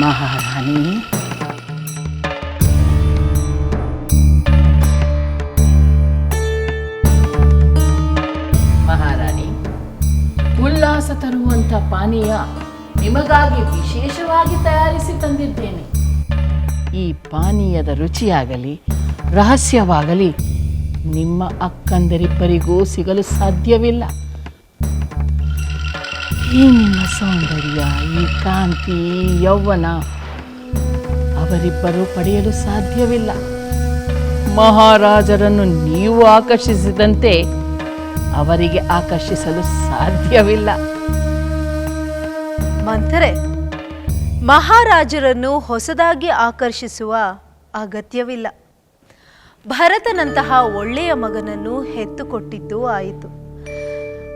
ಮಹಾರಾಣಿ. ಮಹಾರಾಣಿ, ಉಲ್ಲಾಸ ತರುವಂಥ ಪಾನೀಯ ನಿಮಗಾಗಿ ವಿಶೇಷವಾಗಿ ತಯಾರಿಸಿ ತಂದಿದ್ದೇನೆ. ಈ ಪಾನೀಯದ ರುಚಿಯಾಗಲಿ, ರಹಸ್ಯವಾಗಲಿ ನಿಮ್ಮ ಅಕ್ಕಂದರಿಬ್ಬರಿಗೂ ಸಿಗಲು ಸಾಧ್ಯವಿಲ್ಲ. ಈ ನಿಮ್ಮ ಸೌಂದರ್ಯ, ಈ ಕಾಂತಿ ಈ ಯೌವನ ಅವರಿಬ್ಬರು ಪಡೆಯಲು ಸಾಧ್ಯವಿಲ್ಲ. ಮಹಾರಾಜರನ್ನು ನೀವು ಆಕರ್ಷಿಸಿದಂತೆ ಅವರಿಗೆ ಆಕರ್ಷಿಸಲು ಸಾಧ್ಯವಿಲ್ಲ. ಮಂಥರೆ ಮಹಾರಾಜರನ್ನು ಹೊಸದಾಗಿ ಆಕರ್ಷಿಸುವ ಅಗತ್ಯವಿಲ್ಲ. ಭರತನಂತಹ ಒಳ್ಳೆಯ ಮಗನನ್ನು ಹೆತ್ತುಕೊಟ್ಟಿದ್ದು ಆಯಿತು.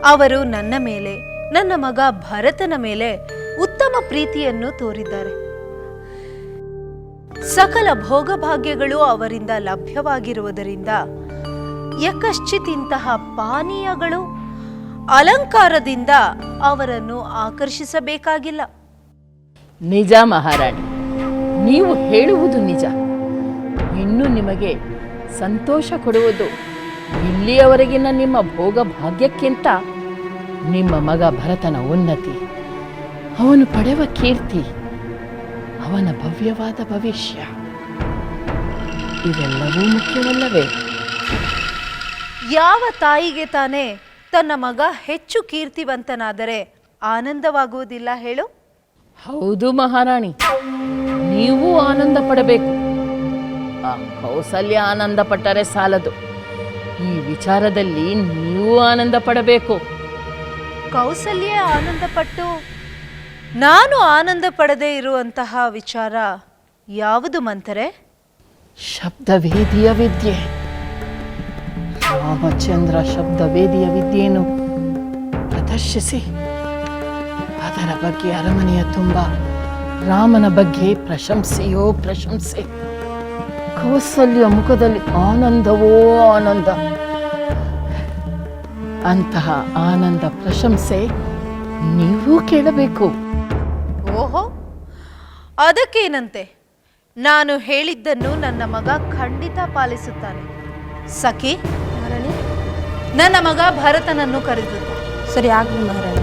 ಅವರು ನನ್ನ ಮೇಲೆ ನನ್ನ ಮಗ ಭರತನ ಮೇಲೆ ಉತ್ತಮ ಪ್ರೀತಿಯನ್ನು ತೋರಿದ್ದಾರೆ. ಸಕಲ ಭೋಗಭಾಗ್ಯಗಳು ಅವರಿಂದ ಲಭ್ಯವಾಗಿರುವುದರಿಂದ ಯಕಶ್ಚಿತ್ ಇಂತಹ ಪಾನೀಯಗಳು ಅಲಂಕಾರದಿಂದ ಅವರನ್ನು ಆಕರ್ಷಿಸಬೇಕಾಗಿಲ್ಲ. ನಿಜ ಮಹಾರಾಣಿ, ನೀವು ಹೇಳುವುದು ನಿಜ. ಇನ್ನು ನಿಮಗೆ ಸಂತೋಷ ಕೊಡುವುದು ಇಲ್ಲಿಯವರೆಗಿನ ನಿಮ್ಮ ಭೋಗ ಭಾಗ್ಯಕ್ಕಿಂತ ನಿಮ್ಮ ಮಗ ಭರತನ ಉನ್ನತಿ. ಅವನು ಪಡೆವ ಕೀರ್ತಿ ಅವನ ಭವ್ಯವಾದ ಭವಿಷ್ಯ. ಇವೆಲ್ಲವೂ ಮುಖ್ಯವಲ್ಲವೇ? ಯಾವ ತಾಯಿಗೆ ತಾನೇ ತನ್ನ ಮಗ ಹೆಚ್ಚು ಕೀರ್ತಿವಂತನಾದರೆ ಆನಂದವಾಗುವುದಿಲ್ಲ ಹೇಳು? ಹೌದು ಮಹಾರಾಣಿ ನೀವು ಆನಂದ ಪಡಬೇಕು. ಆ ಕೌಸಲ್ಯ ಆನಂದ ಪಟ್ಟರೆ ಸಾಲದು. ಈ ವಿಚಾರದಲ್ಲಿ ನೀವು ಆನಂದ ಪಡಬೇಕು. ಕೌಸಲ್ಯ ಆನಂದಪಟ್ಟು? ನಾನು ಆನಂದ ಪಡದೇ ಇರುವಂತಹ ವಿಚಾರ ಯಾವುದು ಮಂತರೆ? ಶಬ್ದವೇದಿಯ ವಿದ್ಯೆ. ರಾಮಚಂದ್ರ ಶಬ್ದವೇದಿಯ ವಿದ್ಯೆಯನ್ನು ಪ್ರದರ್ಶಿಸಿ. ಅದರ ಬಗ್ಗೆ ಅರಮನೆಯ ತುಂಬ, ರಾಮನ ಬಗ್ಗೆ ಪ್ರಶಂಸೆಯೋ ಪ್ರಶಂಸೆ. ಕೌಸಲ್ಯ ಮುಖದಲ್ಲಿ ಆನಂದವೋ ಆನಂದ. ಅಂತಹ ಆನಂದ ಪ್ರಶಂಸೆ ನೀವು ಕೇಳಬೇಕು. ಓಹೋ ಅದಕ್ಕೇನಂತೆ? ನಾನು ಹೇಳಿದ್ದನ್ನು ನನ್ನ ಮಗ ಖಂಡಿತ ಪಾಲಿಸುತ್ತಾನೆ. ಸಖಿ ನನ್ನ ಮಗ ಭರತನನ್ನು ಕರೆದು ಸರಿ ಆಗಲಿ ಮಹಾರಾಣಿ.